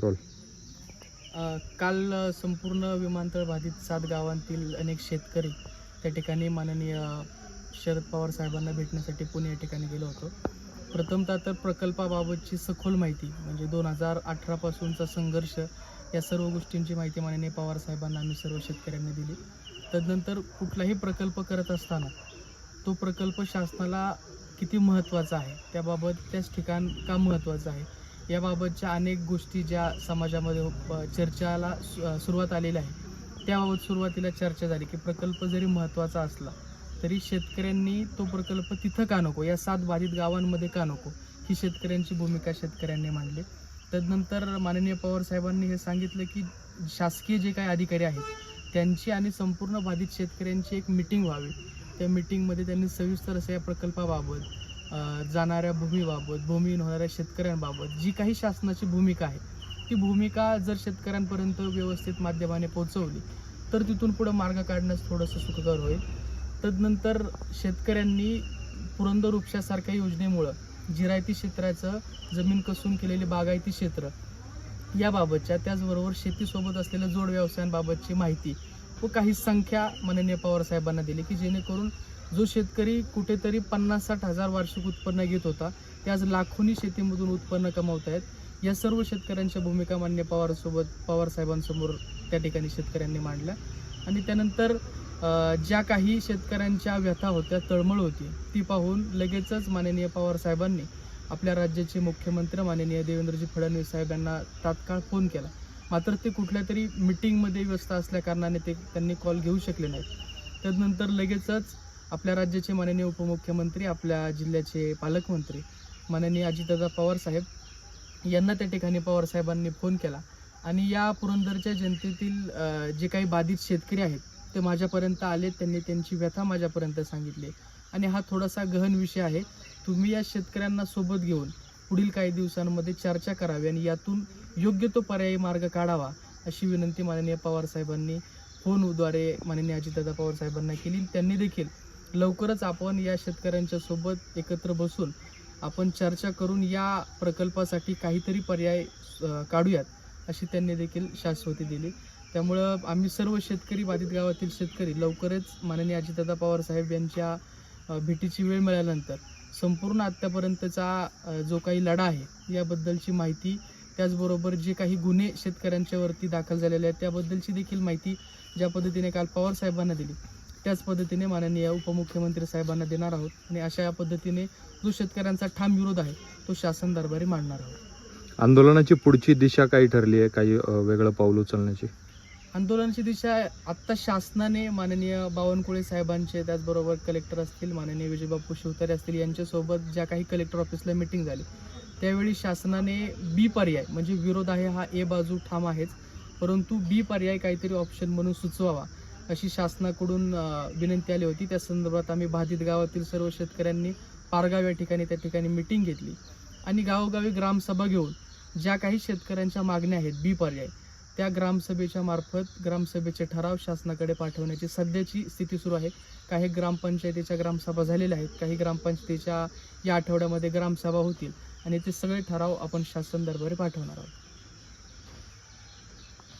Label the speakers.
Speaker 1: Role.
Speaker 2: काल संपूर्ण विमानतळ बाधित सात गावांतील अनेक शेतकरी त्या ठिकाणी माननीय शरद पवार साहेबांना भेटण्यासाठी पुणे या ठिकाणी गेलो होतो. प्रथमतः तर प्रकल्पाबाबतची सखोल माहिती म्हणजे दोन हजार अठरापासूनचा संघर्ष या सर्व गोष्टींची माहिती माननीय पवार साहेबांना आम्ही सर्व शेतकऱ्यांनी दिली. तदनंतर कुठलाही प्रकल्प करत असताना तो प्रकल्प शासनाला किती महत्त्वाचा आहे त्याबाबत त्याच ठिकाण का महत्त्वाचं आहे याबाबतच्या अनेक गोष्टी ज्या समाजामध्ये चर्चाला सु- सुरुवात आलेल्या आहे. त्याबाबत सुरुवातीला चर्चा झाली की प्रकल्प जरी महत्त्वाचा असला तरी शेतकऱ्यांनी तो प्रकल्प तिथं का नको? या सात बाधित गावांमध्ये का नको? ही शेतकऱ्यांची भूमिका शेतकऱ्यांनी मांडली. तदनंतर माननीय पवार साहेबांनी हे सांगितलं की शासकीय जे काही अधिकारी आहेत त्यांची आणि संपूर्ण बाधित शेतकऱ्यांची एक मिटिंग व्हावी. त्या मिटिंगमध्ये त्यांनी सविस्तर असं या प्रकल्पाबाबत जाणाऱ्या भूमीबाबत भूमीहीन होणाऱ्या शेतकऱ्यांबाबत जी काही शासनाची भूमिका आहे ती भूमिका जर शेतकऱ्यांपर्यंत व्यवस्थित माध्यमाने पोहोचवली तर तिथून पुढं मार्ग काढण्यास थोडंसं सुखकर होईल. तदनंतर शेतकऱ्यांनी पुरंदर उपशासारख्या योजनेमुळं जिरायती क्षेत्राचं जमीन कसून केलेले बागायती क्षेत्र याबाबतच्या त्याचबरोबर शेतीसोबत असलेल्या जोड व्यवसायांबाबतची माहिती व काही संख्या माननीय पवार साहेबांना दिली की जेणेकरून जो शेतकरी कुठेतरी पन्नास साठ हजार वार्षिक उत्पन्न घेत होता ते आज लाखोनी शेतीमधून उत्पन्न कमावत आहेत. या सर्व शेतकऱ्यांच्या भूमिका मान्य पवारसोबत पवार साहेबांसमोर त्या ठिकाणी शेतकऱ्यांनी मांडल्या. आणि त्यानंतर ज्या काही शेतकऱ्यांच्या व्यथा होत्या तळमळ होती ती पाहून लगेचच माननीय पवार साहेबांनी आपल्या राज्याचे मुख्यमंत्री माननीय देवेंद्रजी फडणवीस साहेब यांना तात्काळ फोन केला. मात्र ते कुठल्या तरी मिटिंगमध्ये व्यस्त असल्याकारणाने ते त्यांनी कॉल घेऊ शकले नाहीत. त्यानंतर लगेचच आपल्या राज्याचे माननीय उपमुख्यमंत्री आपल्या जिल्ह्याचे पालकमंत्री माननीय अजितदादा पवार साहेब यांना त्या ठिकाणी पवार साहेबांनी फोन केला. आणि या पुरंदरच्या जनतेतील जे काही बाधित शेतकरी आहेत ते माझ्यापर्यंत आले त्यांनी त्यांची व्यथा माझ्यापर्यंत सांगितली. आणि हा थोडासा गहन विषय आहे. तुम्ही या शेतकऱ्यांना सोबत घेऊन पुढील काही दिवसांमध्ये चर्चा करावी आणि यातून योग्य तो पर्यायी मार्ग काढावा अशी विनंती माननीय पवार साहेबांनी फोनद्वारे माननीय अजितदादा पवार साहेबांना केली. त्यांनी देखील लवकरच आपण या शेतकऱ्यांच्या सोबत एकत्र बसून आपण चर्चा करून या प्रकल्पासाठी काहीतरी पर्याय काढूयात अशी त्यांनी देखील शाश्वती दिली. त्यामुळं आम्ही सर्व शेतकरी बाधित गावातील शेतकरी लवकरच माननीय अजितदादा पवार साहेब यांच्या भेटीची वेळ मिळाल्यानंतर संपूर्ण आत्तापर्यंतचा जो काही लढा आहे याबद्दलची माहिती त्याचबरोबर जे काही गुन्हे शेतकऱ्यांच्यावरती दाखल झालेले आहेत त्याबद्दलची देखील माहिती ज्या पद्धतीने काल पवार साहेबांना दिली. त्याच पद्धतीने माननीय उपमुख्यमंत्री साहेबांना देणार आहोत आणि अशा या पद्धतीने जो शेतकऱ्यांचा ठाम विरोध आहे तो शासन दरबारी मांडणार आहोत.
Speaker 1: आंदोलनाची पुढची दिशा काही ठरली आहे? काही वेगळं पाऊल उचलण्याची?
Speaker 2: आंदोलनाची दिशा आत्ता शासनाने माननीय बावनकुळे साहेबांचे त्याचबरोबर कलेक्टर असतील माननीय विजयबापू शिवतारे असतील यांच्यासोबत ज्या काही कलेक्टर ऑफिसला मिटिंग झाली त्यावेळी शासनाने बी पर्याय म्हणजे विरोध आहे हा ए बाजू ठाम आहेच परंतु बी पर्याय काहीतरी ऑप्शन म्हणून सुचवावा. अशी शासनाकडून विनंती आली होती. त्या संदर्भात आम्ही बाधित गावातील सर्व शेतकऱ्यांनी पारगाव या ठिकाणी त्या ठिकाणी मिटिंग घेतली. आणि गावोगावी ग्रामसभा घेऊन ज्या काही शेतकऱ्यांच्या मागण्या आहेत बी पर्याय त्या ग्रामसभेच्या मार्फत ग्रामसभेचे ठराव शासनाकडे पाठवण्याची सध्याची स्थिती सुरू आहे. काही ग्रामपंचायतीच्या ग्रामसभा झालेल्या आहेत काही ग्रामपंचायतीच्या या आठवड्यामध्ये ग्रामसभा होतील. आणि ते सगळे ठराव आपण शासन दरबारी पाठवणार आहोत.